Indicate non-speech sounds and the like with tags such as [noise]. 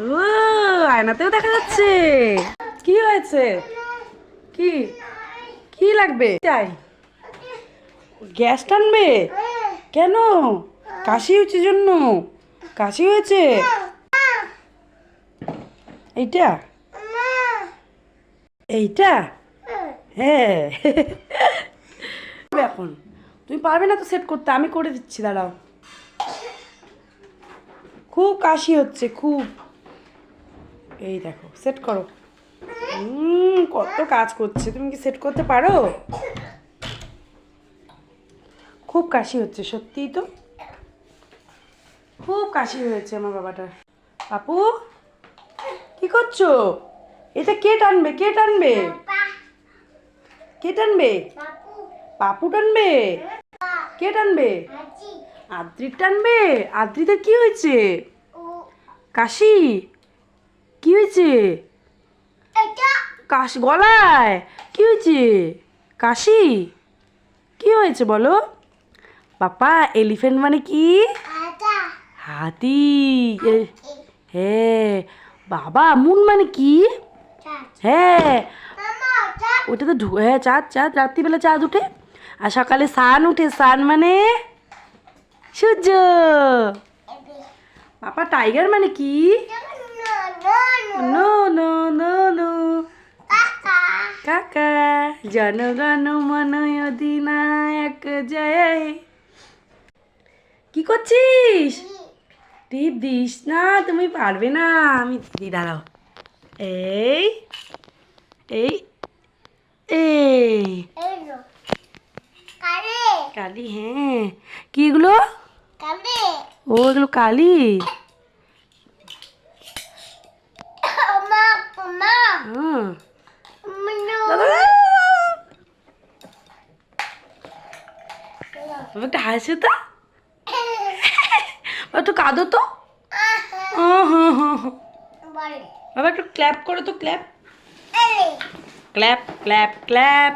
ও, আয়নাতেও দেখা যাচ্ছে। কি হয়েছে? কি? কি লাগবে? চাই। গ্যাস টানবে? কেন? কাশি হয়েছে জন্য। কাশি হয়েছে? এইটা? এইটা? হ্যাঁ। [laughs] এখন। তুমি পারবে না তো সেট করতে, আমি করে দিচ্ছি, দাঁড়াও। খুব কাশি হচ্ছে খুব। এই দেখো সেট করো। হুম কত কাজ করছে। তুমি কি সেট করতে পারো? খুব কাশি হচ্ছে সত্যিই তো। খুব কাশি হয়েছে আমার বাবাটার। পাপু কি করছ? এটা কে টানবে? কে টানবে? কে টানবে? পাপু টানবে? কে টানবে? আদ্রির টানবে? আদ্রিদের কি হয়েছে? কাশি? কি হয়েছে? কাশ গলায়? কি হয়েছে? কাশি? কি হয়েছে বলো? পাপা এলিফ্যান্ট মানে কি? হাতি। এ- হ্যাঁ। বাবা মুন মানে কি? হ্যাঁ। ওটা তো হ্যাঁ চাঁদ চাঁদ। রাত্রিবেলা চাঁদ উঠে। আর সকালে সান উঠে। সান মানে? সূর্য। পাপা টাইগার মানে কি? No no no no. কাকা জনগণ মন অধিনায়ক জয়। কি করছিস? টিপ দিস না তুমি পারবে না। আমি দিদি দাঁড়াও। এই এই এই। কালি হ্যাঁ। কি এগুলো? ও এগুলো কালি হুম বাবা একটা হাসি তো বাবা একটু কাঁদো তো আহ, হ্যাঁ, হ্যাঁ, হ্যাঁ। বাবা একটু ক্ল্যাপ করো তো ক্ল্যাপ ক্ল্যাপ ক্ল্যাপ ক্ল্যাপ